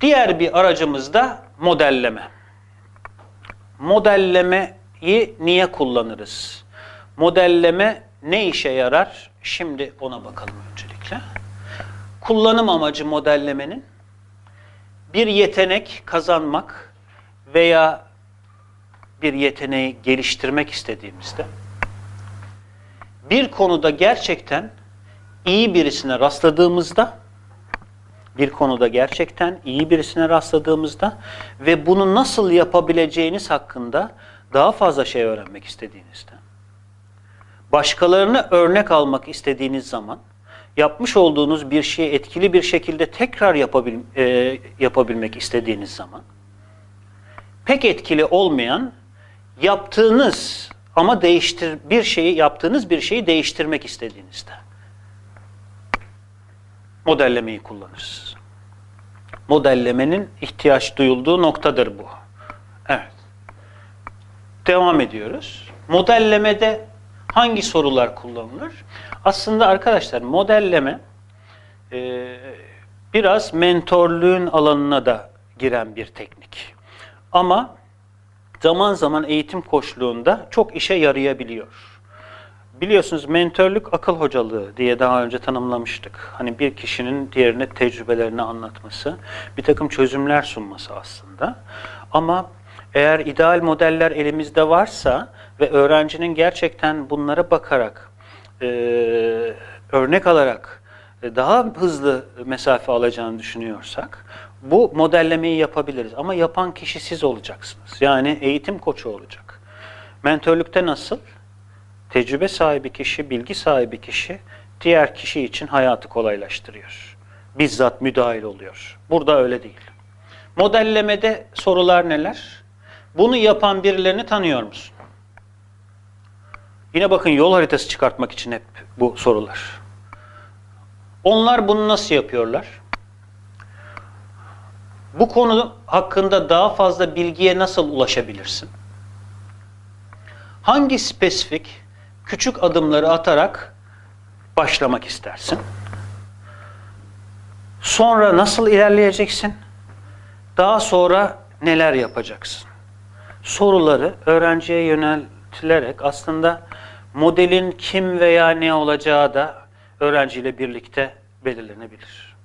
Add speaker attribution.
Speaker 1: Diğer bir aracımız da modelleme. Modellemeyi niye kullanırız? Modelleme ne işe yarar? Şimdi ona bakalım öncelikle. Kullanım amacı modellemenin bir yetenek kazanmak veya bir yeteneği geliştirmek istediğimizde bir konuda gerçekten iyi birisine rastladığımızda bir konuda gerçekten iyi birisine rastladığımızda ve bunu nasıl yapabileceğiniz hakkında daha fazla şey öğrenmek istediğinizde başkalarına örnek almak istediğiniz zaman yapmış olduğunuz bir şeyi etkili bir şekilde tekrar yapabil, e, yapabilmek istediğiniz zaman pek etkili olmayan yaptığınız ama değiştir bir şeyi yaptığınız bir şeyi değiştirmek istediğinizde modellemeyi kullanırsınız. Modellemenin ihtiyaç duyulduğu noktadır bu. Evet. Devam ediyoruz. Modellemede hangi sorular kullanılır? Aslında arkadaşlar modelleme e, biraz mentorluğun alanına da giren bir teknik. Ama zaman zaman eğitim koçluğunda çok işe yarayabiliyor. Biliyorsunuz mentörlük akıl hocalığı diye daha önce tanımlamıştık. Hani bir kişinin diğerine tecrübelerini anlatması, bir takım çözümler sunması aslında. Ama eğer ideal modeller elimizde varsa ve öğrencinin gerçekten bunlara bakarak, e, örnek alarak e, daha hızlı mesafe alacağını düşünüyorsak, bu modellemeyi yapabiliriz. Ama yapan kişi siz olacaksınız. Yani eğitim koçu olacak. Mentörlükte nasıl? Tecrübe sahibi kişi, bilgi sahibi kişi diğer kişi için hayatı kolaylaştırıyor. Bizzat müdahil oluyor. Burada öyle değil. Modellemede sorular neler? Bunu yapan birilerini tanıyor musun? Yine bakın yol haritası çıkartmak için hep bu sorular. Onlar bunu nasıl yapıyorlar? Bu konu hakkında daha fazla bilgiye nasıl ulaşabilirsin? Hangi spesifik küçük adımları atarak başlamak istersin? Sonra nasıl ilerleyeceksin? Daha sonra neler yapacaksın? Soruları öğrenciye yöneltilerek aslında modelin kim veya ne olacağı da öğrenciyle birlikte belirlenebilir.